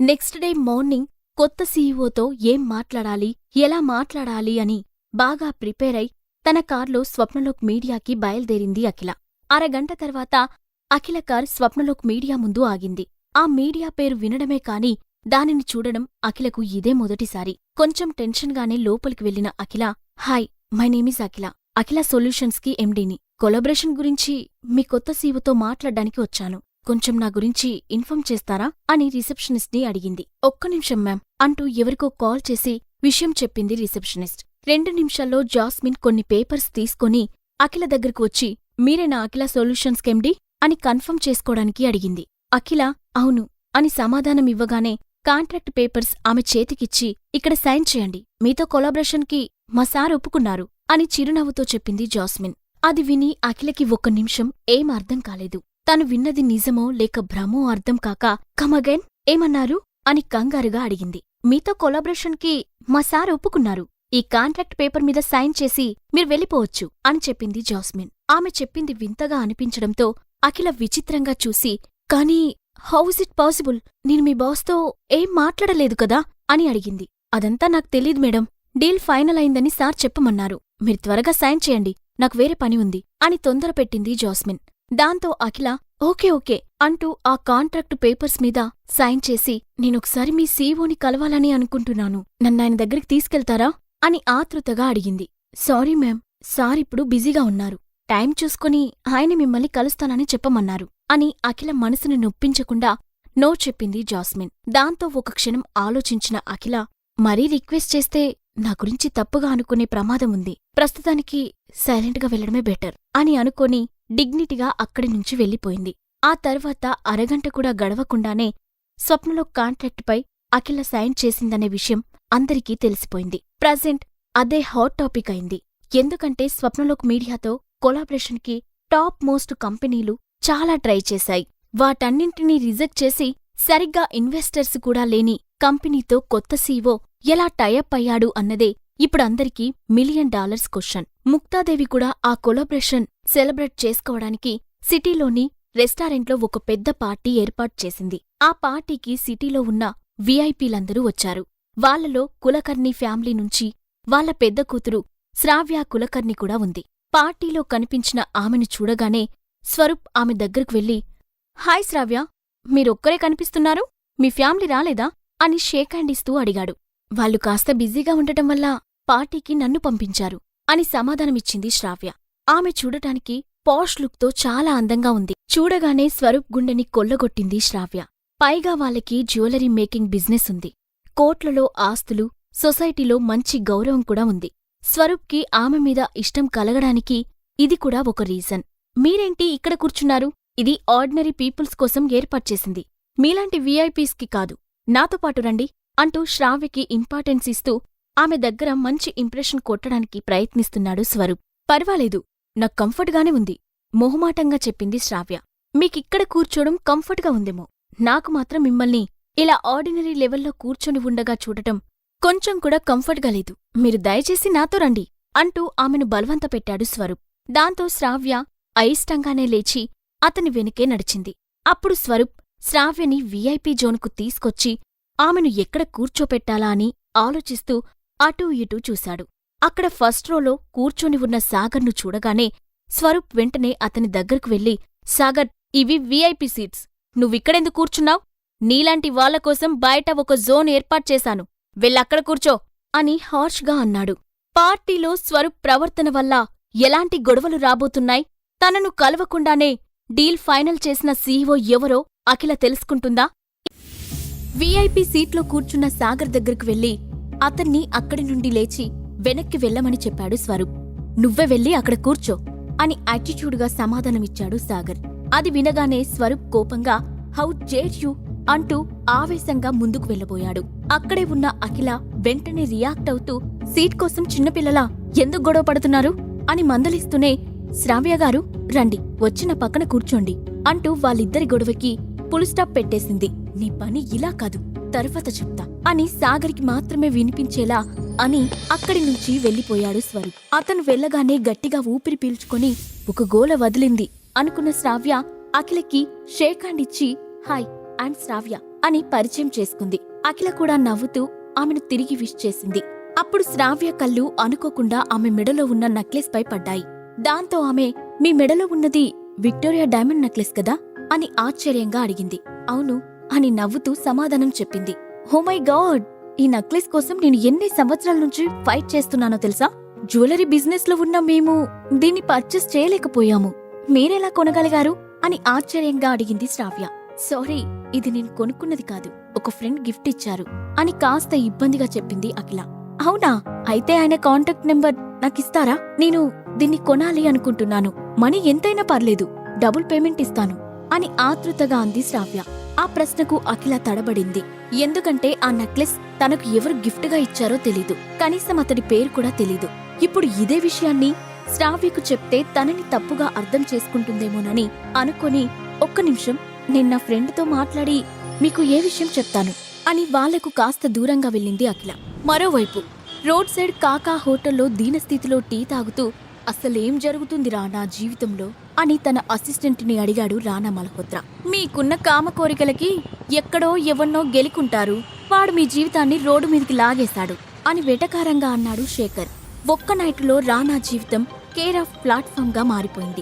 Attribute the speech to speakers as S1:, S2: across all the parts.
S1: Next day morning కొత్త సీఈఓతో ఏం మాట్లాడాలి ఎలా మాట్లాడాలి అని బాగా ప్రిపేర్ అయి తన కార్లో స్వప్నలోక్ మీడియాకి బయల్దేరింది అఖిల. అరగంట తర్వాత అఖిల కార్ స్వప్నలోక్ మీడియా ముందు ఆగింది. ఆ మీడియా పేరు వినడమే కాని దానిని చూడడం అఖిలకు ఇదే మొదటిసారి. కొంచెం టెన్షన్గానే లోపలికి వెళ్ళిన Akhila hi my name is Akhila. Akhila సొల్యూషన్స్కి ఎండీని. కొలబరేషన్ గురించి మీ కొత్త సీవుతో మాట్లాడ్డానికి వచ్చాను. కొంచెం నా గురించి ఇన్ఫామ్ చేస్తారా? అని రిసెప్షనిస్ట్ని అడిగింది. ఒక్క నిమిషం మ్యామ్ అంటూ ఎవరికో కాల్ చేసి విషయం చెప్పింది రిసెప్షనిస్ట్. రెండు నిమిషాల్లో జాస్మిన్ కొన్ని పేపర్స్ తీసుకొని అఖిల దగ్గరకు వచ్చి మీరేనా అఖిల సొల్యూషన్స్ కెండి అని కన్ఫర్మ్ చేసుకోవడానికి అడిగింది. అఖిల అవును అని సమాధానం ఇవ్వగానే కాంట్రాక్ట్ పేపర్స్ ఆమె చేతికిచ్చి ఇక్కడ సైన్ చేయండి మీతో కొలాబరేషన్కి మా సార్ ఒప్పుకున్నారు అని చిరునవ్వుతో చెప్పింది జాస్మిన్. అది విని అఖిలకి ఒక్క నిమిషం ఏం అర్థం కాలేదు. తను విన్నది నిజమో లేక భ్రమో అర్థం కాక కమగైన్ ఏమన్నారు? అని కంగారుగా అడిగింది. మీతో కొలాబరేషన్కి మా సార్ ఒప్పుకున్నారు. ఈ కాంట్రాక్ట్ పేపర్ మీద సైన్ చేసి మీరు వెళ్ళిపోవచ్చు అని చెప్పింది జాస్మిన్. ఆమె చెప్పింది వింతగా అనిపించడంతో అఖిల విచిత్రంగా చూసి కానీ హౌస్ ఇట్ పాసిబుల్? నేను మీ బాస్తో ఏం మాట్లాడలేదు కదా? అని అడిగింది. అదంతా నాకు తెలీదు మేడం. డీల్ ఫైనల్ అయిందని సార్ చెప్పమన్నారు. మీరు త్వరగా సైన్ చేయండి. నాకు వేరే పని ఉంది అని తొందర పెట్టింది జాస్మిన్. దాంతో అఖిల ఓకే ఓకే అంటూ ఆ కాంట్రాక్టు పేపర్స్ మీద సైన్ చేసి నేనొకసారి మీ సీఓని కలవాలని అనుకుంటున్నాను. నన్నాయన దగ్గరికి తీసుకెళ్తారా? అని ఆతృతగా అడిగింది. సారీ మ్యామ్ సార్ ఇప్పుడు బిజీగా ఉన్నారు. టైం చూసుకుని ఆయన మిమ్మల్ని కలుస్తానని చెప్పమన్నారు అని అఖిల మనసుని నొప్పించకుండా నో చెప్పింది జాస్మిన్. దాంతో ఒక క్షణం ఆలోచించిన అఖిల మరీ రిక్వెస్ట్ చేస్తే నా గురించి తప్పుగా అనుకునే ప్రమాదం ఉంది. ప్రస్తుతానికి సైలెంట్గా వెళ్ళడమే బెటర్ అని అనుకొని డిగ్నిటీగా అక్కడి నుంచి వెళ్ళిపోయింది. ఆ తర్వాత అరగంట కూడా గడవకుండానే స్వప్నలో కాంట్రాక్టుపై అఖిల సైన్ చేసిందనే విషయం అందరికీ తెలిసిపోయింది. ప్రజెంట్ అదే హాట్ టాపిక్ అయింది. ఎందుకంటే స్వప్నలోక్ మీడియాతో కొలాబరేషన్కి టాప్ మోస్ట్ కంపెనీలు చాలా ట్రై చేశాయి. వాటన్నింటినీ రిజెక్ట్ చేసి సరిగ్గా ఇన్వెస్టర్స్ కూడా లేని కంపెనీతో కొత్త సీఓ ఎలా టైఅప్ అయ్యాడు అన్నదే ఇప్పుడందరికీ మిలియన్ డాలర్స్ క్వశ్చన్. ముక్తాదేవి కూడా ఆ కొలాబరేషన్ సెలబ్రేట్ చేసుకోవడానికి సిటీలోని రెస్టారెంట్లో ఒక పెద్ద పార్టీ ఏర్పాటు చేసింది. ఆ పార్టీకి సిటీలో ఉన్న వీఐపీలందరూ వచ్చారు. వాళ్ళలో కులకర్ణి ఫ్యామిలీ నుంచి వాళ్ళ పెద్ద కూతురు శ్రావ్య కులకర్ణి కూడా ఉంది. పార్టీలో కనిపించిన ఆమెను చూడగానే స్వరూప్ ఆమె దగ్గరకు వెళ్ళి హాయ్ శ్రావ్య మీరొక్కరే కనిపిస్తున్నారు? మీ ఫ్యామిలీ రాలేదా? అని షేక్ హ్యాండ్ ఇస్తూ అడిగాడు. వాళ్ళు కాస్త బిజీగా ఉండటం వల్ల పార్టీకి నన్ను పంపించారు అని సమాధానమిచ్చింది శ్రావ్య. ఆమె చూడటానికి పాష్ లుక్తో చాలా అందంగా ఉంది. చూడగానే స్వరూప్ గుండెని కొల్లగొట్టింది శ్రావ్య. పైగా వాళ్ళకి జ్యువెలరీ మేకింగ్ బిజినెస్ ఉంది. కోట్లలో ఆస్తులు సొసైటీలో మంచి గౌరవం కూడా ఉంది. స్వరూప్కి ఆమె మీద ఇష్టం కలగడానికి ఇది కూడా ఒక రీజన్. మీరేంటి ఇక్కడ కూర్చున్నారు? ఇది ఆర్డినరీ పీపుల్స్ కోసం ఏర్పాట్చేసింది మీలాంటి వీఐపీస్కి కాదు. నాతో పాటు రండి అంటూ శ్రావ్యకి ఇంపార్టెన్స్ ఇస్తూ ఆమె దగ్గర మంచి ఇంప్రెషన్ కొట్టడానికి ప్రయత్నిస్తున్నాడు స్వరూప్. పర్వాలేదు నాకు కంఫర్ట్గానే ఉంది మొహమాటంగా చెప్పింది శ్రావ్య. మీకిక్కడ కూర్చోడం కంఫర్ట్గా ఉందేమో. నాకు మాత్రం మిమ్మల్ని ఇలా ఆర్డినరీ లెవెల్లో కూర్చొని ఉండగా చూడటం కొంచెం కూడా కంఫర్ట్గా లేదు. మీరు దయచేసి నాతో రండి అంటూ ఆమెను బలవంతపెట్టాడు స్వరూప్. దాంతో శ్రావ్య అయిష్టంగానే లేచి అతని వెనుకే నడిచింది. అప్పుడు స్వరూప్ శ్రావ్యని వీఐపీ జోన్కు తీసుకొచ్చి ఆమెను ఎక్కడ కూర్చోపెట్టాలా అని ఆలోచిస్తూ అటూ ఇటూ చూశాడు. అక్కడ ఫస్ట్ రోలో కూర్చొని ఉన్న సాగర్ను చూడగానే స్వరూప్ వెంటనే అతని దగ్గరకు వెళ్ళి సాగర్ ఇవి వీఐపీ సీట్స్. నువ్విక్కడెందుకు కూర్చున్నావ్? నీలాంటి వాళ్ళ కోసం బయట ఒక జోన్ ఏర్పాట్చేశాను వెళ్ళక్కడ కూర్చో అని హార్ష్గా అన్నాడు. పార్టీలో స్వరూప్ ప్రవర్తన వల్ల ఎలాంటి గొడవలు రాబోతున్నాయి? తనను కలవకుండానే డీల్ ఫైనల్ చేసిన సీఈఓ ఎవరో అఖిల తెలుసుకుంటుందా? వీఐపీ సీట్లో కూర్చున్న సాగర్ దగ్గరకు వెళ్ళి అతన్ని అక్కడి నుండి లేచి వెనక్కి వెళ్ళమని చెప్పాడు స్వరూప్. నువ్వే వెళ్ళి అక్కడ కూర్చో అని యాటిట్యూడ్గా సమాధానమిచ్చాడు సాగర్. అది వినగానే స్వరూప్ కోపంగా హౌ జేట్ యూ? అంటూ ఆవేశంగా ముందుకు వెళ్ళబోయాడు. అక్కడే ఉన్న అఖిల వెంటనే రియాక్ట్ అవుతూ సీట్ కోసం చిన్నపిల్లలా ఎందుకు గొడవ పడుతున్నారు? అని మందలిస్తూనే శ్రావ్య గారు రండి వచ్చిన పక్కన కూర్చోండి అంటూ వాళ్ళిద్దరి గొడవకి పులుస్టాప్ పెట్టేసింది. నీ పని ఇలా కాదు తర్వాత చెప్తా అని సాగర్కి మాత్రమే వినిపించేలా అని అక్కడి నుంచి వెళ్ళిపోయాడు స్వరూప్. అతను వెళ్ళగానే గట్టిగా ఊపిరి పీల్చుకొని ఒక గోల వదిలింది. అనుకున్న శ్రావ్య అఖిలకి షేక్ హ్యాండ్ ఇచ్చి హాయ్ అండ్ శ్రావ్య అని పరిచయం చేసుకుంది. అఖిల కూడా నవ్వుతూ ఆమెను తిరిగి విష్ చేసింది. అప్పుడు శ్రావ్య కళ్ళు అనుకోకుండా ఆమె మెడలో ఉన్న నెక్లెస్ పై పడ్డాయి. దాంతో ఆమె మీ మెడలో ఉన్నది విక్టోరియా డైమండ్ నెక్లెస్ కదా? అని ఆశ్చర్యంగా అడిగింది. అవును అని నవ్వుతూ సమాధానం చెప్పింది. హో మై గాడ్ ఈ నక్లెస్ కోసం నేను ఎన్ని సంవత్సరాల నుంచి ఫైట్ చేస్తున్నానో తెలుసా? జ్యువెలరీ బిజినెస్లో ఉన్న మేము దీన్ని పర్చేస్ చేయలేకపోయాము. మీరెలా కొనగలిగారు? అని ఆశ్చర్యంగా అడిగింది శ్రావ్య. సారీ ఇది నేను కొనుక్కున్నది కాదు. ఒక ఫ్రెండ్ గిఫ్ట్ ఇచ్చారు. అని కాస్త ఇబ్బందిగా చెప్పింది అఖిల. అవునా? అయితే ఆయన కాంటాక్ట్ నెంబర్ నాకిస్తారా నేను దీన్ని కొనాలి అనుకుంటున్నాను. మనీ ఎంతైనా పర్లేదు. డబుల్ పేమెంట్ ఇస్తాను. అని ఆతృతగా అంది శ్రావ్య. ఆ ప్రశ్నకు అఖిల తడబడింది. ఎందుకంటే ఆ నెక్లెస్ తనకు ఎవరు గిఫ్ట్గా ఇచ్చారో తెలీదు. కనీసం అతడి పేరు కూడా తెలీదు. ఇప్పుడు ఇదే విషయాన్ని శ్రావ్యకు చెప్తే తనని తప్పుగా అర్థం చేసుకుంటుందేమోనని అనుకొని ఒక్క నిమిషం నేను నా ఫ్రెండ్తో మాట్లాడి మీకు ఏ విషయం చెప్తాను అని వాళ్ళకు కాస్త దూరంగా వెళ్ళింది అఖిల. మరోవైపు రోడ్ సైడ్ కాకా హోటల్లో దీనస్థితిలో టీ తాగుతూ అసలేం జరుగుతుందిరా నా జీవితంలో? అని తన అసిస్టెంట్ని అడిగాడు రానా మల్హోత్రా. మీకున్న కామ కోరికలకి ఎక్కడో ఎవన్నో గెలుకుంటారు. వాడు మీ జీవితాన్ని రోడ్డు మీదకి లాగేశాడు అని వెటకారంగా అన్నాడు శేఖర్. ఒక్క నైట్లో రానా జీవితం కేర్ ఆఫ్ ప్లాట్ఫామ్గా మారిపోయింది.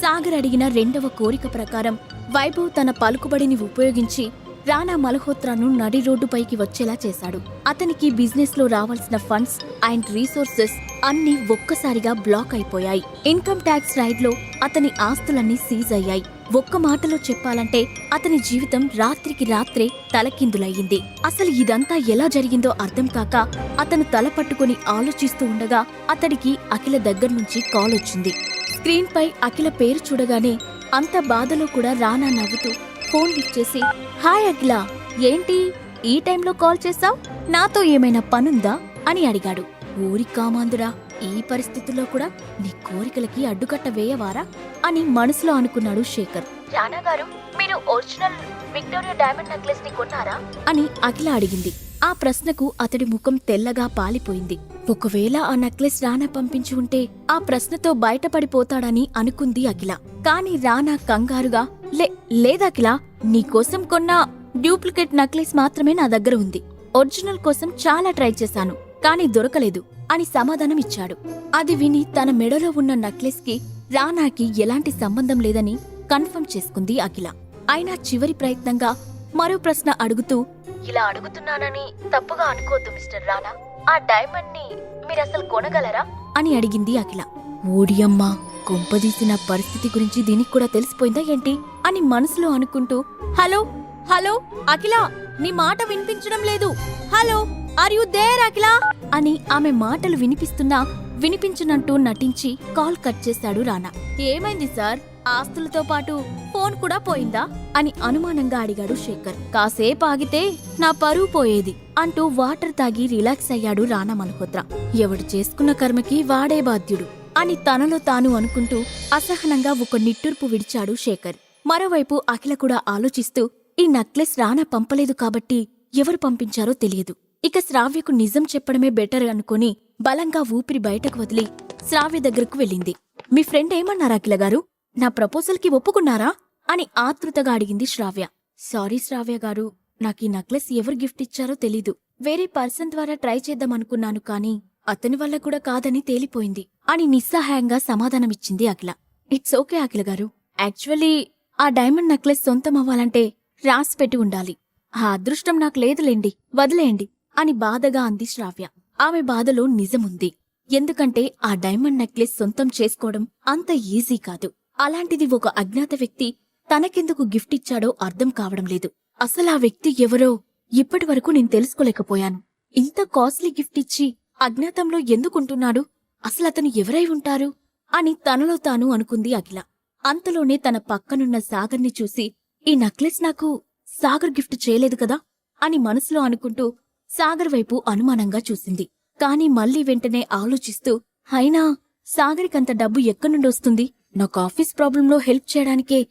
S1: సాగర్ అడిగిన రెండవ కోరిక ప్రకారం వైభవ్ తన పలుకుబడిని ఉపయోగించి రానా మల్హోత్రాను నడి రోడ్డుపైకి వచ్చేలా చేశాడు. అతనికి బిజినెస్లో రావాల్సిన ఫండ్స్ అండ్ రీసోర్సెస్ అన్ని ఒక్కసారిగా బ్లాక్ అయిపోయాయి. ఇన్కమ్ ట్యాక్స్ రైడ్లో అతని ఆస్తులన్నీ సీజ్ అయ్యాయి. ఒక్క మాటలో చెప్పాలంటే అతని జీవితం రాత్రికి రాత్రే తలకిందులయ్యింది. అసలు ఇదంతా ఎలా జరిగిందో అర్థం కాక అతను తల పట్టుకుని ఆలోచిస్తూ ఉండగా అతడికి అఖిల దగ్గర నుంచి కాల్ వచ్చింది స్క్రీన్ పై అఖిల పేరు చూడగానే అంత బాధలో కూడా రానా నవ్వుతూ ఫోన్ లిఫ్ట్ చేసి హాయ్ అఖిల ఏంటి? ఈ టైంలో కాల్ చేసావ్? నాతో ఏమైనా పనుందా? అని అడిగాడు. ఊరి కామాందురా ఈ పరిస్థితుల్లో కూడా నీ కోరికలకి అడ్డుకట్ట వేయవారా? అని మనసులో అనుకున్నాడు శేఖర్. రానా గారు మీరు ఒరిజినల్ విక్టోరియా డైమండ్ నెక్లెస్ని కొన్నారా? అని అఖిల అడిగింది. ఆ ప్రశ్నకు అతడి ముఖం తెల్లగా పాలిపోయింది. ఒకవేళ ఆ నెక్లెస్ రానా పంపించి ఉంటే ఆ ప్రశ్నతో బయటపడిపోతాడని అనుకుంది అఖిల. కాని రానా కంగారుగా లే లేదఖిల నీకోసం కొన్న డూప్లికేట్ నక్లెస్ మాత్రమే నా దగ్గర ఉంది. ఒరిజినల్ కోసం చాలా ట్రై చేశాను కాని దొరకలేదు అని సమాధానం ఇచ్చాడు. అది విని తన మెడలో ఉన్న నక్లెస్కి రానాకి ఎలాంటి సంబంధం లేదని కన్ఫర్మ్ చేసుకుంది అఖిల. అయినా చివరి ప్రయత్నంగా మరో ప్రశ్న అడుగుతూ ఇలా అడుగుతున్నానని తప్పుగా అనుకోద్దు మిస్టర్ రానా. ఆ డైమండ్ని మీరసలు కొనగలరా? అని అడిగింది అఖిల. ఓడియమ్మా కొంపదీసిన పరిస్థితి గురించి దీనికి కూడా తెలిసిపోయిందా ఏంటి? అని మనసులో అనుకుంటూ హలో హలో అఖిల నీ మాట వినిపించడం లేదు. Hello are you there Akhila? అని ఆమె మాటలు వినిపిస్తున్నా వినిపించనంటూ నటించి కాల్ కట్ చేశాడు రానా. ఏమైంది సార్? ఆస్తులతో పాటు ఫోన్ కూడా పోయిందా? అని అనుమానంగా అడిగాడు శేఖర్. కాసేపు ఆగితే నా పరువు పోయేది అంటూ వాటర్ తాగి రిలాక్స్ అయ్యాడు రానా మల్హోత్రా. ఎవడు చేసుకున్న కర్మకి వాడే బాధ్యుడు. అని తనలో తాను అనుకుంటూ అసహనంగా ఒక నిట్టూర్పు విడిచాడు శేఖర్. మరోవైపు అఖిల కూడా ఆలోచిస్తూ ఈ నక్లెస్ రానా పంపలేదు కాబట్టి ఎవరు పంపించారో తెలియదు. ఇక శ్రావ్యకు నిజం చెప్పడమే బెటర్ అనుకుని బలంగా ఊపిరి బయటకు వదిలి శ్రావ్య దగ్గరకు వెళ్ళింది. మీ ఫ్రెండ్ ఏమన్నారు అఖిల గారు? నా ప్రపోజల్కి ఒప్పుకున్నారా? అని ఆతృతగా అడిగింది శ్రావ్య. సారీ శ్రావ్య గారు నాకు ఈ నక్లెస్ ఎవరు గిఫ్ట్ ఇచ్చారో తెలీదు. వేరే పర్సన్ ద్వారా ట్రై చేద్దామనుకున్నాను కానీ అతని వల్ల కూడా కాదని తేలిపోయింది. అని నిస్సహాయంగా సమాధానమిచ్చింది అఖిల. ఇట్స్ ఓకే అఖిల గారు. యాక్చువల్లీ ఆ డైమండ్ నెక్లెస్ సొంతం అవ్వాలంటే రాసి పెట్టి ఉండాలి. ఆ అదృష్టం నాకు లేదులేండి వదిలేయండి అని బాధగా అంది శ్రావ్య. ఆమె బాధలో నిజముంది. ఎందుకంటే ఆ డైమండ్ నెక్లెస్ సొంతం చేసుకోవడం అంత ఈజీ కాదు. అలాంటిది ఒక అజ్ఞాత వ్యక్తి తనకెందుకు గిఫ్ట్ ఇచ్చాడో అర్థం కావడం లేదు. అసలు ఆ వ్యక్తి ఎవరో ఇప్పటి వరకు నేను తెలుసుకోలేకపోయాను. ఇంత కాస్ట్లీ గిఫ్ట్ ఇచ్చి అజ్ఞాతంలో ఎందుకుంటున్నాడు? అసలతను ఎవరై ఉంటారు? అని తనలో తాను అనుకుంది అఖిల. అంతలోనే తన పక్కనున్న సాగర్ని చూసి ఈ నక్లెస్ నాకు సాగర్ గిఫ్ట్ చేయలేదు కదా? అని మనసులో అనుకుంటూ సాగర్ వైపు అనుమానంగా చూసింది. కాని మళ్ళీ వెంటనే ఆలోచిస్తూ అయినా సాగరికంత డబ్బు ఎక్కడి నాకు ఆఫీస్ ప్రాబ్లంలో హెల్ప్ చేయడానికే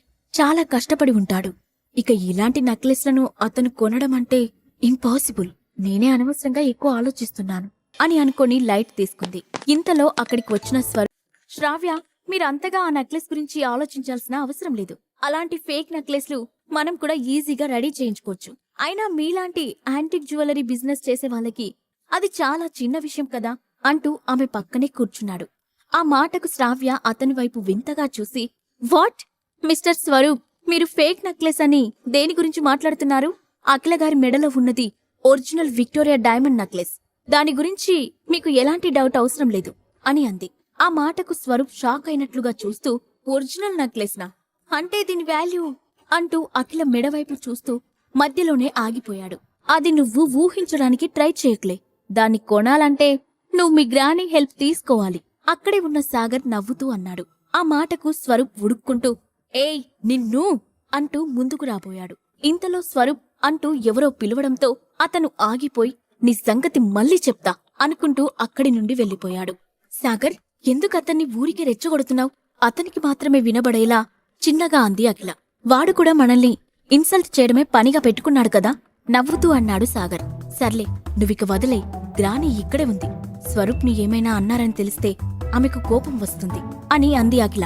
S1: చాలా కష్టపడి ఉంటాడు. ఇక ఇలాంటి నక్లెస్లను అతను కొనడం అంటే ఇంపాసిబుల్. నేనే అనవసరంగా ఎక్కువ ఆలోచిస్తున్నాను. అని అనుకొని లైట్ తీసుకుంది. ఇంతలో అక్కడికి వచ్చిన స్వర్ శ్రావ్య మీరంతగా ఆ నెక్లెస్ గురించి ఆలోచించాల్సిన అవసరం లేదు. అలాంటి ఫేక్ నెక్లెస్లు మనం కూడా ఈజీగా రెడీ చేయించుకోవచ్చు. అయినా మీలాంటి యాంటిక్ జ్యువెలరీ బిజినెస్ చేసే వాళ్ళకి అది చాలా చిన్న విషయం కదా అంటూ ఆమె పక్కనే కూర్చున్నాడు. ఆ మాటకు శ్రావ్య అతని వైపు వింతగా చూసి వాట్? మిస్టర్ స్వరూప్ మీరు ఫేక్ నెక్లెస్ అని దేని గురించి మాట్లాడుతున్నారు? అఖిల గారి మెడలో ఉన్నది ఒరిజినల్ విక్టోరియా డైమండ్ నెక్లెస్. దాని గురించి మీకు ఎలాంటి డౌట్ అవసరం లేదు అని అంది. ఆ మాటకు స్వరూప్ షాక్ అయినట్లుగా చూస్తూ ఒరిజినల్ నెక్లెస్నా? అంటే దీని వాల్యూ? అంటూ అఖిల మెడవైపు చూస్తూ మధ్యలోనే ఆగిపోయాడు. అది నువ్వు ఊహించడానికి ట్రై చేయట్లే. దాన్ని కొనాలంటే నువ్వు మీ గ్రాని హెల్ప్ తీసుకోవాలి. అక్కడే ఉన్న సాగర్ నవ్వుతూ అన్నాడు. ఆ మాటకు స్వరూప్ ఉడుక్కుంటూ ఏయ్ నిన్ను! అంటూ ముందుకు రాబోయాడు. ఇంతలో స్వరూప్ అంటూ ఎవరో పిలవడంతో అతను ఆగిపోయి నీ సంగతి మళ్ళీ చెప్తా అనుకుంటూ అక్కడి నుండి వెళ్ళిపోయాడు. సాగర్ ఎందుకు అతన్ని ఊరికి రెచ్చగొడుతున్నావు? అతనికి మాత్రమే వినబడేలా చిన్నగా అంది అఖిల. వాడు కూడా మనల్ని ఇన్సల్ట్ చేయడమే పనిగా పెట్టుకున్నాడు కదా? నవ్వుతూ అన్నాడు సాగర్. సర్లే నువ్విక వదిలే గ్రాని ఇక్కడే ఉంది. స్వరూప్ని ఏమైనా అన్నారని తెలిస్తే ఆమెకు కోపం వస్తుంది అని అంది అఖిల.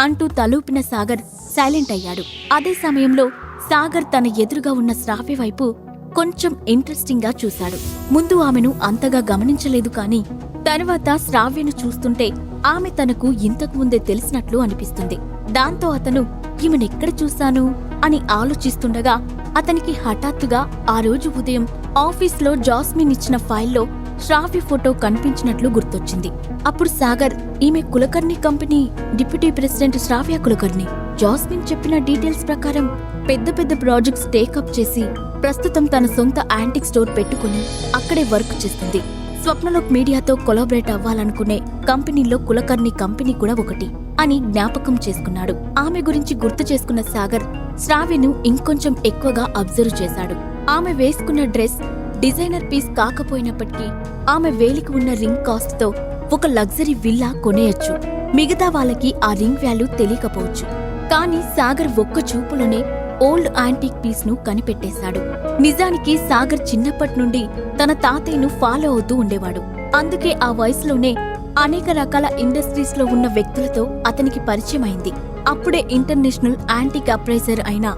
S1: అంటూ తలూపిన సాగర్ సైలెంట్ అయ్యాడు. అదే సమయంలో సాగర్ తన ఎదురుగా ఉన్న శ్రావ్య వైపు కొంచెం ఇంట్రెస్టింగ్గా చూశాడు. ముందు ఆమెను అంతగా గమనించలేదు కాని తర్వాత శ్రావ్యను చూస్తుంటే ఆమె తనకు ఇంతకు ముందే తెలిసినట్లు అనిపిస్తుంది. దాంతో అతను ఈమెనెక్కడ చూశాను? అని ఆలోచిస్తుండగా అతనికి హఠాత్తుగా ఆ రోజు ఉదయం ఆఫీస్లో జాస్మిన్ ఇచ్చిన ఫైల్లో శ్రావ్య ఫోటో కనిపించినట్లు గుర్తొచ్చింది. అప్పుడు సాగర్ ఈమె Kulkarni company deputy president Shravya Kulkarni. Jasmine చెప్పిన డీటెయిల్స్ ప్రకారం పెద్ద పెద్ద ప్రాజెక్ట్స్ టేకప్ చేసి ప్రస్తుతం తన సొంత యాంటిక్ స్టోర్ పెట్టుకుని అక్కడే వర్క్ చేస్తుంది. స్వప్నలోక్ మీడియాతో కొలాబరేట్ అవ్వాలనుకునే కంపెనీల్లో కులకర్ణి కంపెనీ కూడా ఒకటి అని జ్ఞాపకం చేసుకున్నాడు. ఆమె గురించి గుర్తు చేసుకున్న సాగర్ శ్రావ్యను ఇంకొంచెం ఎక్కువగా అబ్జర్వ్ చేశాడు. ఆమె వేసుకున్న డ్రెస్ డిజైనర్ పీస్ కాకపోయినప్పటికీ ఆమె వేలికి ఉన్న రింగ్ కాస్ట్తో ఒక లగ్జరీ విల్లా కొనేయొచ్చు. మిగతా వాళ్ళకి ఆ రింగ్ వాల్యూ తెలియకపోవచ్చు. కానీ సాగర్ ఒక్క చూపులోనే ఓల్డ్ యాంటిక్ పీస్ను కనిపెట్టేశాడు. నిజానికి సాగర్ చిన్నప్పటి నుండి తన తాతయ్యను ఫాలో అవుతూ ఉండేవాడు. అందుకే ఆ వయసులోనే అనేక రకాల ఇండస్ట్రీస్లో ఉన్న వ్యక్తులతో అతనికి పరిచయం అయింది అప్పుడే ఇంటర్నేషనల్ యాంటిక్ అప్రైజర్ అయిన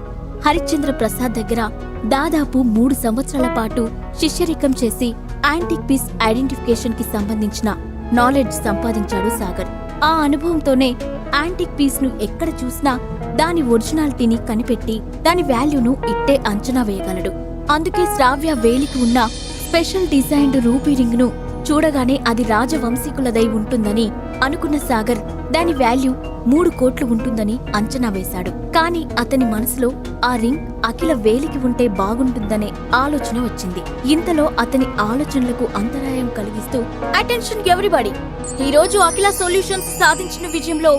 S1: హరిశ్చంద్ర ప్రసాద్ దగ్గర దాదాపు మూడు సంవత్సరాల పాటు శిష్యరికం చేసి యాంటిక్ పీస్ ఐడెంటిఫికేషన్కి సంబంధించిన నాలెడ్జ్ సంపాదించాడు సాగర్. ఆ అనుభవంతోనే యాంటిక్ పీస్ను ఎక్కడ చూసినా దాని ఒరిజినాలిటీని కనిపెట్టి దాని వాల్యూను ఇట్టే అంచనా వేయగలడు. అందుకే శ్రావ్య వేలికి ఉన్న స్పెషల్ డిజైన్డ్ రూపీ రింగ్ను చూడగానే అది రాజవంశీకులదై ఉంటుందని అనుకున్న సాగర్ దాని వాల్యూ మూడు కోట్లు ఉంటుందని అంచనా వేశాడు. కాని అతని మనసులో ఆ రింగ్ అఖిల వేలికి ఉంటే బాగుంటుందనే ఆలోచన వచ్చింది. ఇంతలో అతని ఆలోచనలకు అంతరాయం కలిగిస్తూ అటెన్షన్ ఎవ్రీబడి! ఈ రోజు అఖిల సొల్యూషన్స్ సాధించిన విజయంలో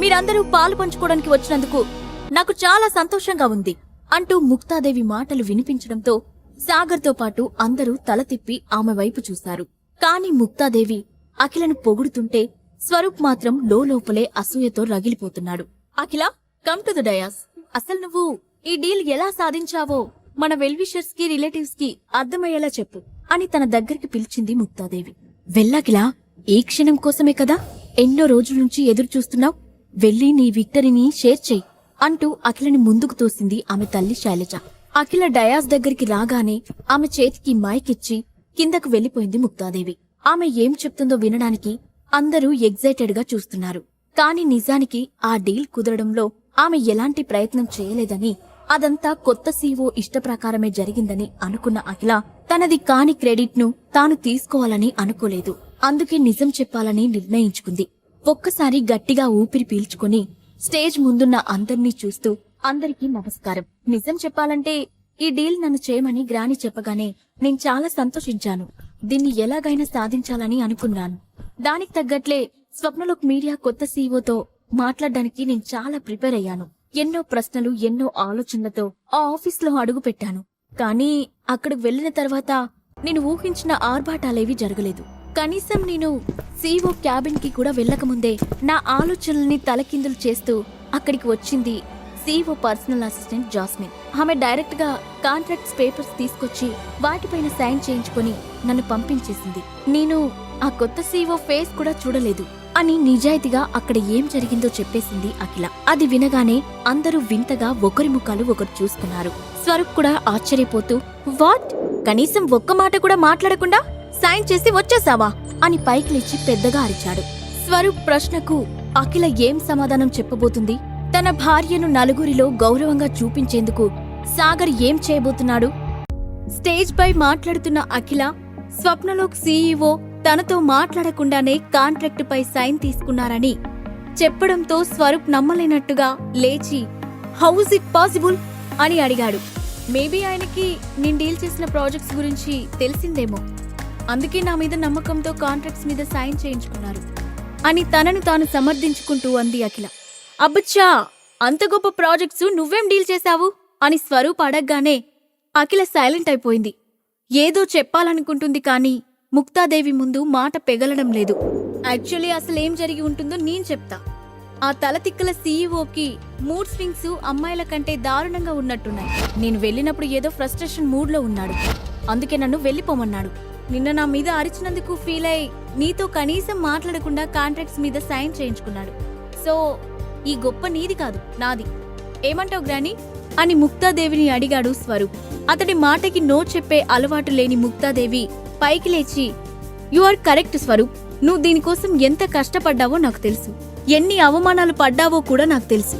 S1: మీరందరూ పాలు పంచుకోవడానికి వచ్చినందుకు నాకు చాలా సంతోషంగా ఉంది అంటూ ముక్తాదేవి మాటలు వినిపించడంతో సాగర్తో పాటు అందరూ తల తిప్పి ఆమె వైపు చూశారు. కాని ముక్తాదేవి అఖిలను పొగుడుతుంటే స్వరూప్ మాత్రం లోపలే అసూయతో రగిలిపోతున్నాడు. Akhila come to the dais అసలు నువ్వు ఈ డీల్ ఎలా సాధించావో మన వెల్విషర్స్కి రిలేటివ్స్కి అర్థమయ్యేలా చెప్పు అని తన దగ్గరికి పిలిచింది ముక్తాదేవి. వెళ్ళకిలా ఈ క్షణం కోసమే కదా ఎన్నో రోజుల నుంచి ఎదురు చూస్తున్నావు వెళ్ళి నీ విక్టరీని షేర్ చెయ్యి అంటూ అఖిలని ముందుకు తోసింది ఆమె తల్లి శైలజ. అఖిల డయాస్ దగ్గరికి రాగానే ఆమె చేతికి మైక్ ఇచ్చి కిందకు వెళ్ళిపోయింది ముక్తాదేవి. ఆమె ఏం చెప్తుందో వినడానికి అందరూ ఎగ్జైటెడ్గా చూస్తున్నారు. కాని నిజానికి ఆ డీల్ కుదరడంలో ఆమె ఎలాంటి ప్రయత్నం చేయలేదని అదంతా కొత్త సీఓ ఇష్టప్రకారమే జరిగిందని అనుకున్న అఖిల తనది కాని క్రెడిట్ను తాను తీసుకోవాలని అనుకోలేదు. అందుకే నిజం చెప్పాలని నిర్ణయించుకుంది. ఒక్కసారి గట్టిగా ఊపిరి పీల్చుకుని స్టేజ్ ముందున్న అందర్నీ చూస్తూ అందరికీ నమస్కారం. నిజం చెప్పాలంటే ఈ డీల్ నన్ను చేయమని గ్రాని చెప్పగానే నేను చాలా సంతోషించాను. దీన్ని ఎలాగైనా సాధించాలని అనుకున్నాను. దానికి తగ్గట్లే స్వప్నలోక్ మీడియా కొత్త సీఈఓతో మాట్లాడడానికి నేను చాలా ప్రిపేర్ అయ్యాను. ఎన్నో ప్రశ్నలు ఎన్నో ఆలోచనలతో ఆ ఆఫీస్లో అడుగు పెట్టాను. కానీ అక్కడికి వెళ్ళిన తర్వాత నేను ఊహించిన ఆర్భాటాలేవి జరగలేదు. కనీసం నేను సీఓ క్యాబిన్కి కూడా వెళ్ళకముందే నా ఆలోచనల్ని తలకిందులు చేస్తూ అక్కడికి వచ్చింది సీఓ పర్సనల్ అసిస్టెంట్ జాస్మిన్. ఆమె డైరెక్ట్గా కాంట్రాక్ట్స్ పేపర్స్ తీసుకొచ్చి వాటిపైన సైన్ చేయించుకొని నన్ను పంపించేసింది. నేను ఆ కొత్త సీఓ ఫేస్ కూడా చూడలేదు అని నిజాయితీగా అక్కడ ఏం జరిగిందో చెప్పేసింది అఖిల. అది వినగానే అందరూ వింతగా ఒకరి ముఖాలు ఒకరు చూసుకున్నారు. స్వరూప్ కూడా ఆశ్చర్యపోతూ వాట్? కనీసం ఒక్క మాట కూడా మాట్లాడకుండా సైన్ చేసి వచ్చేసావా? అని పైకి లేచి పెద్దగా అరిచాడు. స్వరూప్ ప్రశ్నకు అఖిల ఏం సమాధానం చెప్పబోతుంది? తన భార్యను నలుగురిలో గౌరవంగా చూపించేందుకు సాగర్ ఏం చేయబోతున్నాడు? స్టేజ్ పై మాట్లాడుతున్న అఖిల స్వప్నలోక్ సీఈఓ తనతో మాట్లాడకుండానే కాంట్రాక్ట్ పై సైన్ తీసుకున్నారని చెప్పడంతో స్వరూప్ నమ్మలేనట్టుగా లేచి హౌస్ ఇట్ పాసిబుల్ అని అడిగాడు. మేబీ ఆయనకి నేను డీల్ చేసిన ప్రాజెక్ట్స్ గురించి తెలిసిందేమో. అందుకే నా మీద నమ్మకంతో కాంట్రాక్ట్స్ మీద సైన్ చేయించుకున్నారు. అని తనను తాను సమర్థించుకుంటూ అంది అఖిల. అబ్బచ్చా! అంత గొప్ప ప్రాజెక్ట్స్ నువ్వేం డీల్ చేశావు? అని స్వరూప్ అడగ్గానే అఖిల సైలెంట్ అయిపోయింది. ఏదో చెప్పాలనుకుంటుంది కానీ ముక్తాదేవి ముందు మాట పెగలడం లేదు. యాక్చువల్లీ అసలేం జరిగి ఉంటుందో నేను చెప్తా. ఆ తలతిక్కల సీఈఓకి మూడ్ స్వింగ్స్ అమ్మాయిల కంటే దారుణంగా ఉన్నట్టున్నాయి. నేను వెళ్ళినప్పుడు ఏదో ఫ్రస్ట్రేషన్ మూడ్లో ఉన్నాడు. అందుకే నన్ను వెళ్ళిపోమన్నాడు. నిన్న నా మీద అరిచినందుకు ఫీల్ అయి నీతో కనీసం మాట్లాడకుండా కాంట్రాక్ట్స్ మీద సైన్ చేయించుకున్నాడు. సో ఈ గొప్ప నీది కాదు నాది. ఏమంటావు గ్రాని? అని ముక్తాదేవిని అడిగాడు స్వరూప్. అతడి మాటకి నో చెప్పే అలవాటు లేని ముక్తాదేవి పైకి లేచి యు ఆర్ కరెక్ట్ స్వరూప్. నువ్వు దీనికోసం ఎంత కష్టపడ్డావో నాకు తెలుసు. ఎన్ని అవమానాలు పడ్డావో కూడా నాకు తెలుసు.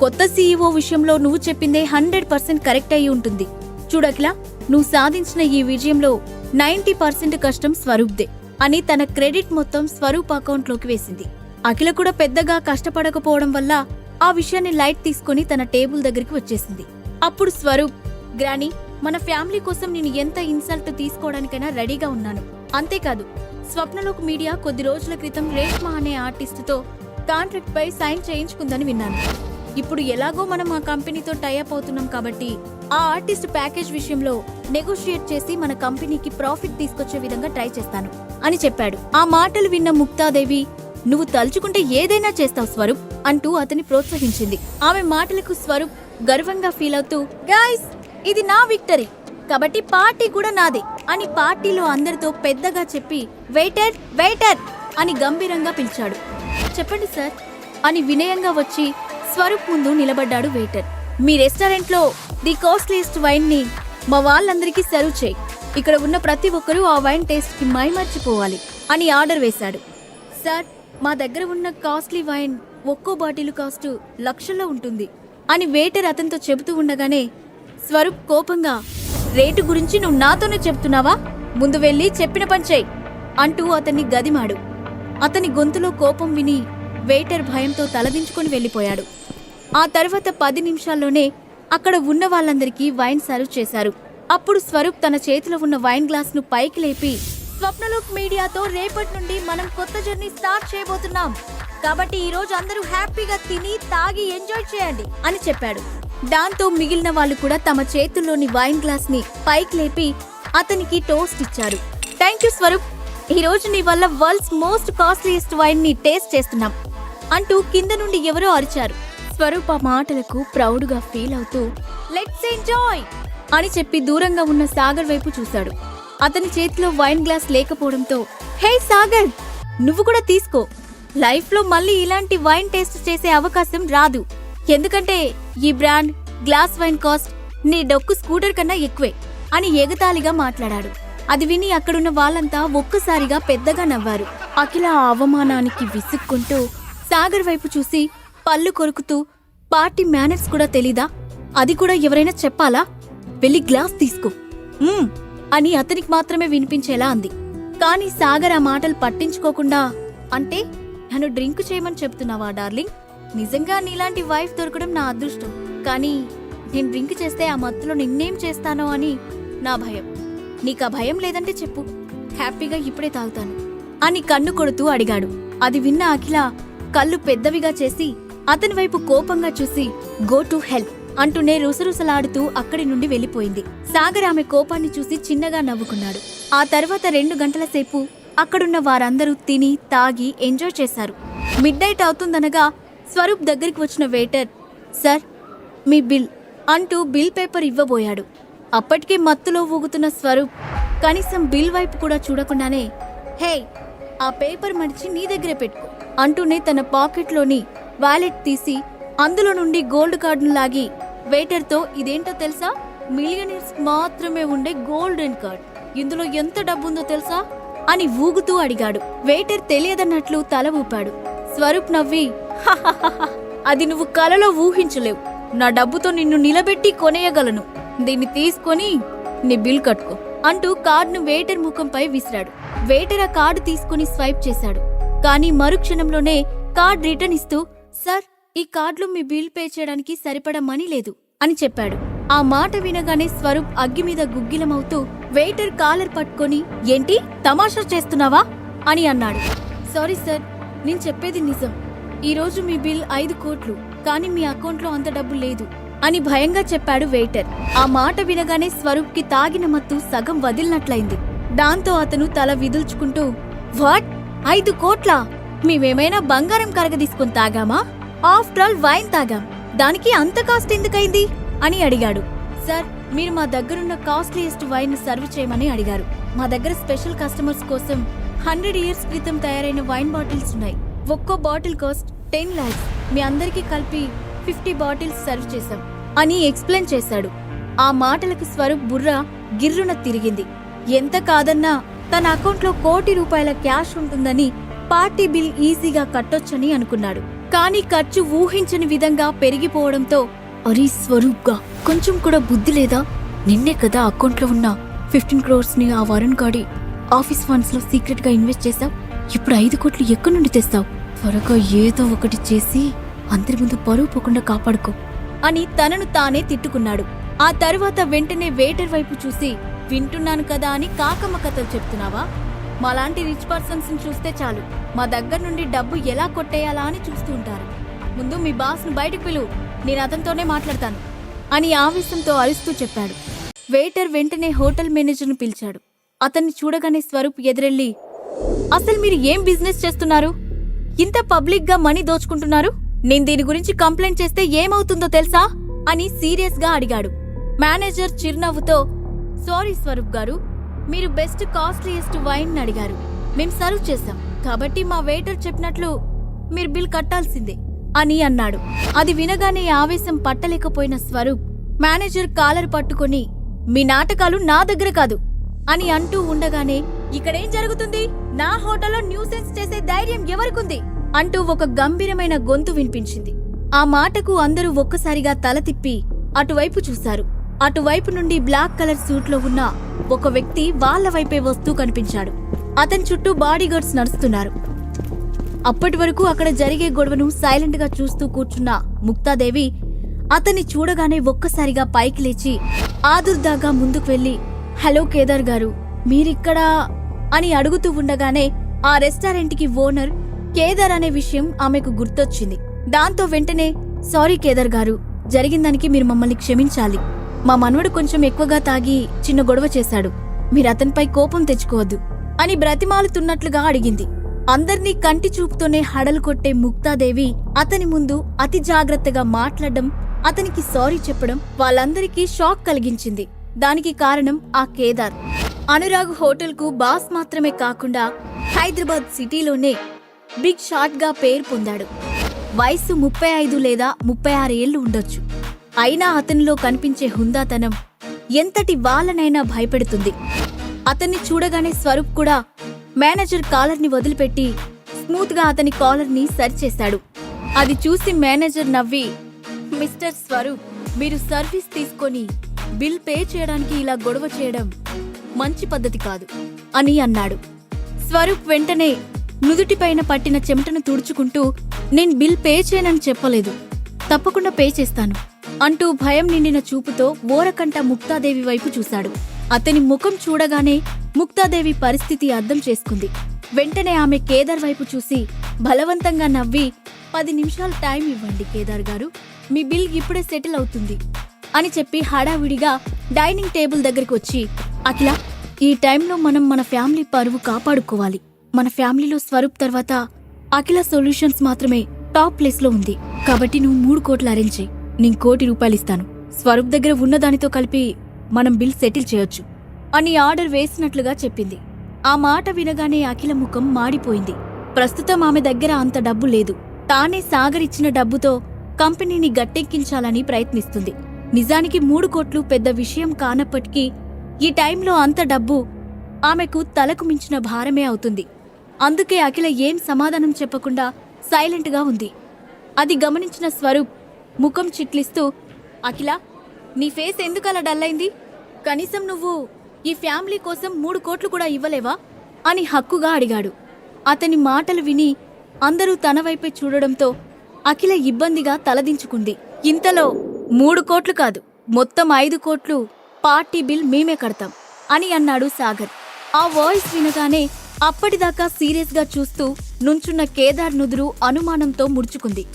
S1: కొత్త సీఈఓ విషయంలో నువ్వు చెప్పిందే హండ్రెడ్ పర్సెంట్ కరెక్ట్ అయి ఉంటుంది. చూడకిలా నువ్వు సాధించిన ఈ విజయంలో నైంటీ పర్సెంట్ కష్టం స్వరూప్దే అని తన క్రెడిట్ మొత్తం స్వరూప్ అకౌంట్లోకి వేసింది. అఖిల కూడా పెద్దగా కష్టపడకపోవడం వల్ల ఆ విషయాన్ని లైట్ తీసుకొని తన టేబుల్ దగ్గరికి వచ్చేసింది. అప్పుడు స్వరూప్ గ్రాని మన ఫ్యామిలీ కోసం నేను ఎంత ఇన్సల్ట్ తీసుకోవడానికైనా రెడీగా ఉన్నాను. అంతేకాదు స్వప్నలోక్ మీడియా కొద్ది రోజుల క్రితం రేష్మా అనే ఆర్టిస్టుతో కాంట్రాక్ట్ పై సైన్ చేయించుకుందని విన్నాను. ఇప్పుడు ఎలాగో మనం ఆ కంపెనీతో టైఅప్ అవుతున్నాం కాబట్టి ఆ ఆర్టిస్ట్ ప్యాకేజ్ విషయంలో నెగోషియేట్ చేసి మన కంపెనీకి ప్రాఫిట్ తీసుకొచ్చే విధంగా ట్రై చేస్తాను అని చెప్పాడు. ఆ మాటలు విన్న ముక్తాదేవి నువ్వు తలుచుకుంటే ఏదైనా చేస్తావు స్వరూప్ అంటూ అతని ప్రోత్సహించింది. ఆమె మాటలకు స్వరూప్ గర్వంగా ఫీల్ అవుతూ గాయ్స్ ఇది నా విక్టరీ కాబట్టి పార్టీ కూడా నాదే అని పార్టీలో అందరితో పెద్దగా చెప్పి వెయిటర్ వెయిటర్ అని గంభీరంగా పిలిచాడు. చెప్పండి సార్ అని వినయంగా వచ్చి స్వరూప్ ముందు నిలబడ్డాడు వెయిటర్. మీ రెస్టారెంట్లో ది కాస్ట్లీస్ట్ వైన్ని మా వాళ్ళందరికీ సర్వ్ చేయి. ఇక్కడ ఉన్న ప్రతి ఒక్కరూ ఆ వైన్ టేస్ట్కి మైమర్చిపోవాలి అని ఆర్డర్ వేశాడు. సార్ మా దగ్గర ఉన్న కాస్ట్లీ వైన్ ఒక్కో బాటిల్ కాస్ట్ లక్షల్లో ఉంటుంది అని వెయిటర్ అతనితో చెబుతూ ఉండగానే స్వరూప్ కోపంగా రేటు గురించి నువ్వు నాతోనే చెప్తున్నావా ముందు వెళ్ళి చెప్పిన పని చేయి అంటూ అతన్ని గదిమాడు. అతని గొంతులో కోపం విని వెయిటర్ భయంతో తలదించుకొని వెళ్ళిపోయాడు. ఆ తర్వాత పది నిమిషాల్లోనే అక్కడ ఉన్న వాళ్ళందరికీ వైన్ సర్వ్ చేశారు. అప్పుడు స్వరూప్ తన చేతిలో ఉన్న వైన్ గ్లాస్ను పైకి లేపి స్వప్నలోక్ మీడియాతో రేపటి నుండి మనం కొత్త జర్నీ స్టార్ట్ చేయబోతున్నాం. కాబట్టి ఈ రోజు అందరూ హ్యాపీగా తిని తాగి ఎంజాయ్ చేయండి అని చెప్పాడు. దాంతో మిగిలిన వాళ్ళు కూడా తమ చేతుల్లోని వైన్ గ్లాస్ని పైకి లేపి అతనికి టోస్ట్ ఇచ్చారు. Thank you Swaroop. ఈ రోజు నీ వల్ల వరల్డ్స్ మోస్ట్ కాస్ట్లీయెస్ట్ వైన్ని టేస్ట్ చేస్తున్నాం అంటూ కింద నుండి ఎవరో అరిచారు. స్వరూప మాటలకు ప్రౌడ్గా ఫీల్ అవుతూ లెట్స్ ఎంజాయ్! అని చెప్పి దూరంగా ఉన్న సాగర్ వైపు చూశాడు. అతని చేతిలో వైన్ గ్లాస్ లేకపోవడంతో హే సాగర్ నువ్వు కూడా తీసుకో. లైఫ్లో మళ్ళీ ఇలాంటి వైన్ టేస్ట్ చేసే అవకాశం రాదు. ఎందుకంటే ఈ బ్రాండ్ గ్లాస్ వైన్ కాస్ట్ నీ డొక్కు స్కూటర్ కన్నా ఎక్కువే అని ఎగతాళిగా మాట్లాడాడు. అది విని అక్కడున్న వాళ్ళంతా ఒక్కసారిగా పెద్దగా నవ్వారు. అఖిల అవమానానికి విసుక్కుంటూ సాగర్ వైపు చూసి పళ్ళు కొరుకుతూ పార్టీ మేనర్స్ కూడా తెలీదా? అది కూడా ఎవరైనా చెప్పాలా? వెళ్ళి గ్లాస్ తీసుకో. అని అతనికి మాత్రమే వినిపించేలా అంది. కాని సాగర్ ఆ మాటలు పట్టించుకోకుండా అంటే నన్ను డ్రింక్ చేయమని చెప్తున్నావా డార్లింగ్? నిజంగా నీలాంటి వైఫ్ దొరకడం నా అదృష్టం. కానీ నేను డ్రింక్ చేస్తే ఆ మత్తులో నిన్నేం చేస్తానో అని నా భయం. నీకు ఆ భయం లేదంటే చెప్పు. హ్యాపీగా ఇప్పుడే తాగుతాను. అని కన్ను కొడుతూ అడిగాడు. అది విన్న అఖిల కళ్ళు పెద్దవిగా చేసి అతని వైపు కోపంగా చూసి గో టు హెల్ప్ అంటూనే రుసరుసలాడుతూ అక్కడి నుండి వెళ్ళిపోయింది. సాగర్ ఆమె కోపాన్ని చూసి చిన్నగా నవ్వుకున్నాడు. ఆ తర్వాత రెండు గంటల సేపు అక్కడున్న వారందరూ తిని తాగి ఎంజాయ్ చేశారు. మిడ్ నైట్ అవుతుందనగా స్వరూప్ దగ్గరికి వచ్చిన వెయిటర్ సార్ మీ బిల్ అంటూ బిల్ పేపర్ ఇవ్వబోయాడు. అప్పటికే మత్తులో ఊగుతున్న స్వరూప్ కనీసం బిల్ వైపు కూడా చూడకుండానే హే ఆ పేపర్ మడిచి నీ దగ్గరే పెట్టుకో అంటూనే తన పాకెట్లోని వాలెట్ తీసి అందులో నుండి గోల్డ్ కార్డును లాగి వెయిటర్తో ఇదేంటో తెలుసా? మిలియనర్స్ మాత్రమే ఉండే గోల్డెన్ కార్డ్. ఇందులో ఎంత డబ్బుందో తెలుసా? అని ఊగుతూ అడిగాడు. వెయిటర్ తెలియదన్నట్లు తల ఊపాడు. స్వరూప్ నవ్వి అది నువ్వు కలలో ఊహించలేవు. నా డబ్బుతో నిన్ను నిలబెట్టి కొనేయగలను. దీన్ని తీసుకొని నీ బిల్ కట్టుకో అంటూ కార్డును వెయిటర్ ముఖంపై విసిరాడు. వెయిటర్ ఆ కార్డు తీసుకుని స్వైప్ చేశాడు. కానీ మరుక్షణంలోనే కార్డ్ రిటర్న్ ఇస్తూ సార్ ఈ కార్డులో మీ బిల్ పే చేయడానికి సరిపడా మనీ లేదు అని చెప్పాడు. ఆ మాట వినగానే స్వరూప్ అగ్గి మీద గుగ్గిలమవుతూ వెయిటర్ కాలర్ పట్టుకొని ఏంటి తమాషా చేస్తున్నావా? అని అన్నాడు. సారీ సార్ నేను చెప్పేది నిజం. ఈ రోజు మీ బిల్ ఐదు కోట్లు కానీ మీ అకౌంట్లో అంత డబ్బు లేదు అని భయంగా చెప్పాడు వెయిటర్. ఆ మాట వినగానే స్వరూప్కి తాగిన మత్తు సగం వదిలినట్లయింది. దాంతో అతను తల విదుల్చుకుంటూ వాట్? ఐదు కోట్లా? మేమేమైనా బంగారం కరగదీసుకుని తాగామా? ఆఫ్టర్ ఆల్ వైన్ తాగాం. దానికి అంత కాస్ట్ ఎందుకైంది? అని అడిగాడు. సార్ మీరు మా దగ్గరున్న కాస్ట్లీయెస్ట్ వైన్ సర్వ్ చేయమని అడిగారు. మా దగ్గర స్పెషల్ కస్టమర్స్ కోసం హండ్రెడ్ ఇయర్స్ క్రితం తయారైన వైన్ బాటిల్స్ ఉన్నాయి. ఒక్కో బాటిల్ కాస్ట్ టెన్ లాక్స్ మీ అందరికీ కలిపి ఫిఫ్టీ బాటిల్స్ సర్వ్ చేశాం అని ఎక్స్ప్లెయిన్ చేశాడు. ఆ మాటలకు స్వరూప్ బుర్ర గిర్రున తిరిగింది. ఎంత కాదన్నా తన అకౌంట్లో కోటి రూపాయల క్యాష్ ఉంటుందని పార్టీ బిల్ ఈజీగా కట్టొచ్చని అనుకున్నాడు. కానీ ఖర్చు ఊహించని విధంగా పెరిగిపోవడంతో అరే స్వరూప్గా కొంచెం కూడా బుద్ధి లేదా? నిన్నే కదా అకౌంట్లో ఉన్న ఫిఫ్టీన్ క్రోర్స్ని ఆ వరుణ్ గాడి ఆఫీస్ ఫండ్స్లో సీక్రెట్గా ఇన్వెస్ట్ చేశావు? ఇప్పుడు ఐదు కోట్లు ఎక్కడి నుండి తెస్తావు? త్వరగా ఏదో ఒకటి చేసి అందరి ముందు పరువు పోకుండా కాపాడుకో అని తనను తానే తిట్టుకున్నాడు. ఆ తరువాత వెంటనే వేటర్ వైపు చూసి వింటున్నాను కదా అని కాకమ్మ కథలు చెప్తున్నావా? మాలాంటి రిచ్ పర్సన్స్ చూస్తే చాలు. మా దగ్గర నుండి డబ్బు ఎలా కొట్టేయాలా అని చూస్తూ ఉంటారు. ముందు మీ బాస్ను బయటకు పిలువు నేను అతనితోనే మాట్లాడతాను అని ఆవేశంతో అరుస్తూ చెప్పాడు. వెయిటర్ వెంటనే హోటల్ మేనేజర్ను పిలిచాడు. అతన్ని చూడగానే స్వరూప్ ఎదురెళ్ళి అసలు మీరు ఏం బిజినెస్ చేస్తున్నారు? ఇంత పబ్లిక్గా మనీ దోచుకుంటున్నారు? నేను దీని గురించి కంప్లైంట్ చేస్తే ఏమవుతుందో తెలుసా? అని సీరియస్గా అడిగాడు. మేనేజర్ చిరునవ్వుతో సారీ స్వరూప్ గారు మీరు బెస్ట్ కాస్ట్లీయెస్ట్ వైన్ అడిగారు. మేం సర్వ్ చేశాం. కాబట్టి మా వెయిటర్ చెప్పినట్లు మీరు బిల్ కట్టాల్సిందే అని అన్నాడు. అది వినగానే ఆవేశం పట్టలేకపోయిన స్వరూప్ మేనేజర్ కాలర్ పట్టుకొని మీ నాటకాలు నా దగ్గర కాదు అని అంటూ ఉండగానే ఇక్కడేం జరుగుతుంది? నా హోటల్లో న్యూసెన్స్ చేసే ధైర్యం ఎవరికుంది? అంటూ ఒక గంభీరమైన గొంతు వినిపించింది. ఆ మాటకు అందరూ ఒక్కసారిగా తల తిప్పి అటువైపు చూశారు. అటువైపు నుండి బ్లాక్ కలర్ సూట్లో ఉన్న ఒక వ్యక్తి వాళ్ళ వైపే వస్తూ కనిపించాడు. అతని చుట్టూ బాడీగార్డ్స్ నడుస్తున్నారు. అప్పటి వరకు అక్కడ జరిగే గొడవను సైలెంట్గా చూస్తూ కూర్చున్న ముక్తాదేవి అతన్ని చూడగానే ఒక్కసారిగా పైకి లేచి ఆదుర్దాగా ముందుకు వెళ్ళి హలో కేదార్ గారు మీరిక్కడా అని అడుగుతూ ఉండగానే ఆ రెస్టారెంట్కి ఓనర్ కేదార్ అనే విషయం ఆమెకు గుర్తొచ్చింది. దాంతో వెంటనే సారీ కేదార్ గారు జరిగిందానికి మీరు మమ్మల్ని క్షమించాలి. మా మనవడు కొంచెం ఎక్కువగా తాగి చిన్న గొడవ చేశాడు. మీరు అతనిపై కోపం తెచ్చుకోవద్దు అని బ్రతిమాలుతున్నట్లుగా అడిగింది. అందర్నీ కంటి చూపుతోనే హడలు కొట్టే ముక్తాదేవి అతని ముందు అతి జాగ్రత్తగా మాట్లాడడం అతనికి సారీ చెప్పడం వాళ్ళందరికీ షాక్ కలిగించింది. దానికి కారణం ఆ కేదార్. అనురాగ్ హోటల్కు బాస్ మాత్రమే కాకుండా హైదరాబాద్ సిటీలోనే బిగ్ షాట్గా పేరు పొందాడు. వయస్సు ముప్పై ఐదు లేదా ముప్పై ఆరు ఏళ్ళు ఉండొచ్చు. అయినా అతనిలో కనిపించే హుందాతనం ఎంతటి వాళ్ళనైనా భయపెడుతుంది. అతన్ని చూడగానే స్వరూప్ కూడా మేనేజర్ కాలర్ని వదిలిపెట్టి స్మూత్గా అతని కాలర్ని సరిచేశాడు అది చూసి మేనేజర్ నవ్వి మిస్టర్ స్వరూప్ మీరు సర్వీస్ తీసుకొని బిల్ పే చేయడానికి ఇలా గొడవ చేయడం మంచి పద్ధతి కాదు అని అన్నాడు. స్వరూప్ వెంటనే నుదుటిపైన పట్టిన చెమటను తుడుచుకుంటూ నేను బిల్ పే చేయనని చెప్పలేదు. తప్పకుండా పే చేస్తాను. అంటూ భయం నిండిన చూపుతో ఓరకంట ముక్తాదేవి వైపు చూశాడు. అతని ముఖం చూడగానే ముక్తాదేవి పరిస్థితి అర్థం చేసుకుంది. వెంటనే ఆమె కేదార్ వైపు చూసి బలవంతంగా నవ్వి పది నిమిషాలు టైం ఇవ్వండి కేదార్ గారు మీ బిల్ ఇప్పుడే సెటిల్ అవుతుంది అని చెప్పి హడావిడిగా డైనింగ్ టేబుల్ దగ్గరికి వచ్చి అఖిల ఈ టైంలో మనం మన ఫ్యామిలీ పరువు కాపాడుకోవాలి. మన ఫ్యామిలీలో స్వరూప్ తర్వాత అఖిల సొల్యూషన్స్ మాత్రమే టాప్ ప్లేస్లో ఉంది. కాబట్టి నువ్వు మూడు కోట్లు అరేంజ్ చేయి. నేను కోటి రూపాయలు ఇస్తాను. స్వరూప్ దగ్గర ఉన్న దానితో కలిపి మనం బిల్ సెటిల్ చేయొచ్చు అని ఆర్డర్ వేసినట్లుగా చెప్పింది. ఆ మాట వినగానే అఖిల ముఖం మాడిపోయింది. ప్రస్తుతం ఆమె దగ్గర అంత డబ్బు లేదు. తానే సాగర్ ఇచ్చిన డబ్బుతో కంపెనీని గట్టెక్కించాలని ప్రయత్నిస్తుంది. నిజానికి మూడు కోట్లు పెద్ద విషయం కానప్పటికీ ఈ టైంలో అంత డబ్బు ఆమెకు తలకు మించిన భారమే అవుతుంది. అందుకే అఖిల ఏం సమాధానం చెప్పకుండా సైలెంట్గా ఉంది. అది గమనించిన స్వరూప్ ముఖం చిట్లిస్తూ అఖిల నీ ఫేస్ ఎందుకలా డల్ అయింది కనీసం నువ్వు ఈ ఫ్యామిలీ కోసం మూడు కోట్లు కూడా ఇవ్వలేవా? అని హక్కుగా అడిగాడు. అతని మాటలు విని అందరూ తన వైపే చూడడంతో అఖిల ఇబ్బందిగా తలదించుకుంది. ఇంతలో మూడు కోట్లు కాదు మొత్తం ఐదు కోట్లు పార్టీ బిల్ మేమే కడతాం అని అన్నాడు సాగర్. ఆ వాయిస్ వినగానే అప్పటిదాకా సీరియస్గా చూస్తూ నుంచున్న కేదార్ నుదురు అనుమానంతో ముడుచుకుంది.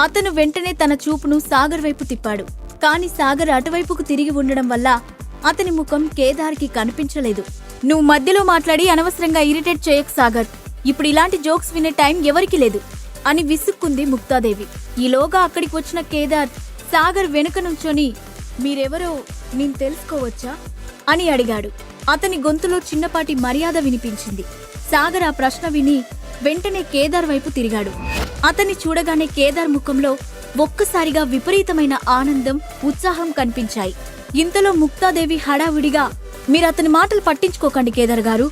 S1: అతను వెంటనే తన చూపును సాగర్ వైపు తిప్పాడు. కాని సాగర్ అటువైపుకు తిరిగి ఉండడం వల్ల అతని ముఖం కేదార్కి కనిపించలేదు. నువ్వు మధ్యలో మాట్లాడి అనవసరంగా ఇరిటేట్ చేయకు సాగర్. ఇప్పుడు ఇలాంటి జోక్స్ వినే టైం ఎవరికి లేదు అని విసుక్కుంది ముక్తాదేవి. ఈలోగా అక్కడికి వచ్చిన కేదార్ సాగర్ వెనుక నుంచొని మీరెవరో నేను తెలుసుకోవచ్చా? అని అడిగాడు. అతని గొంతులో చిన్నపాటి మర్యాద వినిపించింది. సాగర్ ఆ ప్రశ్న విని వెంటనే కేదార్ వైపు తిరిగాడు. అతన్ని చూడగానే కేదార్ ముఖంలో ఒక్కసారిగా విపరీతమైన ఆనందం ఉత్సాహం కనిపించాయి. ఇంతలో ముక్తాదేవి హడావిడిగా మీరు అతని మాటలు పట్టించుకోకండి కేదార్ గారు.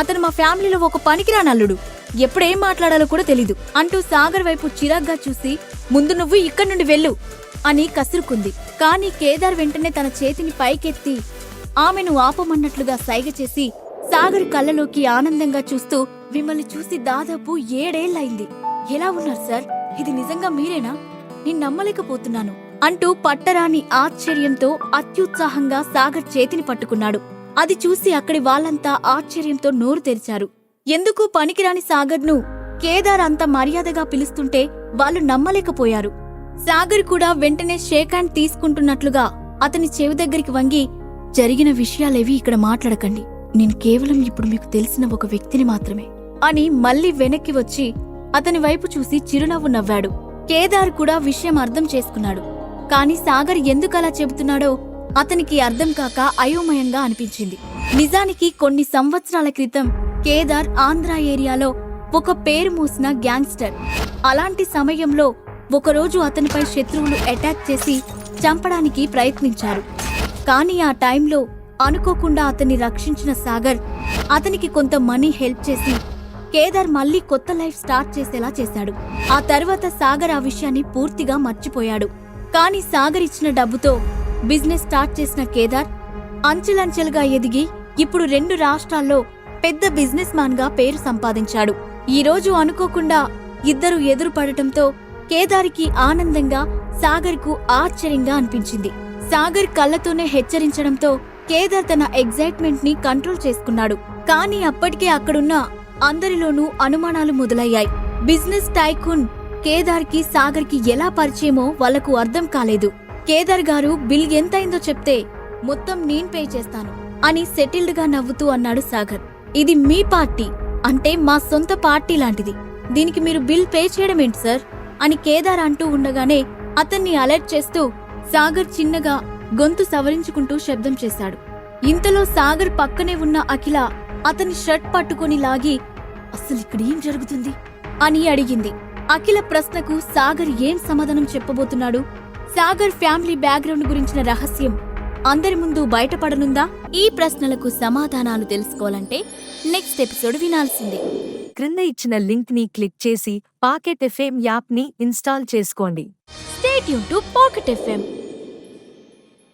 S1: అతను మా ఫ్యామిలీలో ఒక పనికిరానల్లుడు ఎప్పుడేం మాట్లాడాలో కూడా తెలీదు అంటూ సాగర్ వైపు చిరాగ్గా చూసి ముందు నువ్వు ఇక్కడి నుండి వెళ్ళు అని కసురుకుంది. కానీ కేదార్ వెంటనే తన చేతిని పైకెత్తి ఆమెను ఆపమన్నట్లుగా సైగ చేసి సాగర్ కళ్ళలోకి ఆనందంగా చూస్తూ మిమ్మల్ని చూసి దాదాపు ఏడేళ్ళయింది ఎలా ఉన్నారు సార్? ఇది నిజంగా మీరేనా? నేను నమ్మలేకపోతున్నాను అంటూ పట్టరాని ఆశ్చర్యంతో అత్యుత్సాహంగా సాగర్ చేతిని పట్టుకున్నాడు. అది చూసి అక్కడి వాళ్ళంతా ఆశ్చర్యంతో నోరు తెరిచారు. ఎందుకు పనికిరాని సాగర్ను కేదార్ అంత మర్యాదగా పిలుస్తుంటే వాళ్ళు నమ్మలేకపోయారు. సాగర్ కూడా వెంటనే షేక్ హ్యాండ్ తీసుకుంటున్నట్లుగా అతని చెవి దగ్గరికి వంగి జరిగిన విషయాలేవి ఇక్కడ మాట్లాడకండి. నేను కేవలం ఇప్పుడు మీకు తెలిసిన ఒక వ్యక్తిని మాత్రమే. అని మళ్ళీ వెనక్కి వచ్చి అతని వైపు చూసి చిరునవ్వు నవ్వాడు. కేదార్ కూడా విషయం అర్థం చేసుకున్నాడు. కాని సాగర్ ఎందుకలా చెబుతున్నాడో అతనికి అర్థం కాక అయోమయంగా అనిపించింది. నిజానికి కొన్ని సంవత్సరాల క్రితం కేదార్ ఆంధ్ర ఏరియాలో ఒక పేరు మూసిన గ్యాంగ్స్టర్. అలాంటి సమయంలో ఒకరోజు అతనిపై శత్రువులు అటాక్ చేసి చంపడానికి ప్రయత్నించారు. కానీ ఆ టైంలో అనుకోకుండా అతన్ని రక్షించిన సాగర్ అతనికి కొంత మనీ హెల్ప్ చేసి కేదార్ మళ్ళీ కొత్త లైఫ్ స్టార్ట్ చేసేలా చేశాడు. ఆ తర్వాత సాగర్ ఆ విషయాన్ని పూర్తిగా మర్చిపోయాడు. కానీ సాగర్ ఇచ్చిన డబ్బుతో బిజినెస్ స్టార్ట్ చేసిన కేదార్ అంచెలంచెలుగా ఎదిగి ఇప్పుడు రెండు రాష్ట్రాల్లో పెద్ద బిజినెస్ మ్యాన్గా పేరు సంపాదించాడు. ఈ రోజు అనుకోకుండా ఇద్దరు ఎదురుపడటంతో కేదార్కి ఆనందంగా సాగర్కు ఆశ్చర్యంగా అనిపించింది. సాగర్ కళ్ళతోనే హెచ్చరించడంతో కేదార్ తన ఎగ్జైట్మెంట్ని కంట్రోల్ చేసుకున్నాడు. కానీ అప్పటికే అక్కడున్న అందరిలోనూ అనుమానాలు మొదలయ్యాయి. బిజినెస్ టైకూన్ కేదార్కి సాగర్కి ఎలా పరిచయమో వాళ్ళకు అర్థం కాలేదు. కేదార్ గారు బిల్ ఎంతైందో చెప్తే మొత్తం నేను పే చేస్తాను అని సెటిల్డ్గా నవ్వుతూ అన్నాడు సాగర్. ఇది మీ పార్టీ అంటే మా సొంత పార్టీ లాంటిది. దీనికి మీరు బిల్ పే చేయడం ఏంటి సార్? అని కేదార్ అంటూ ఉండగానే అతన్ని అలర్ట్ చేస్తూ సాగర్ చిన్నగా గొంతు సవరించుకుంటూ శబ్దం చేశాడు. ఇంతలో సాగర్ పక్కనే ఉన్న అఖిల అతని షర్ట్ పట్టుకొని లాగి అసలు ఇక్కడ ఏం జరుగుతుంది? అని అడిగింది. అఖిల ప్రశ్నకు సాగర్ ఏం సమాధానం చెప్పబోతున్నాడు? సాగర్ ఫ్యామిలీ బ్యాక్గ్రౌండ్ గురించిన రహస్యం అందరి ముందు బయటపడనుందా? ఈ ప్రశ్నలకు సమాధానాలు తెలుసుకోవాలంటే నెక్స్ట్ ఎపిసోడ్ వినాల్సిందే.
S2: క్రింద ఇచ్చిన లింక్ని క్లిక్ చేసి పాకెట్ ఎఫ్ఎం యాప్ని ఇన్స్టాల్ చేసుకోండి.
S1: స్టేట్ యూన్ టు పాకెట్ ఎఫ్ఎం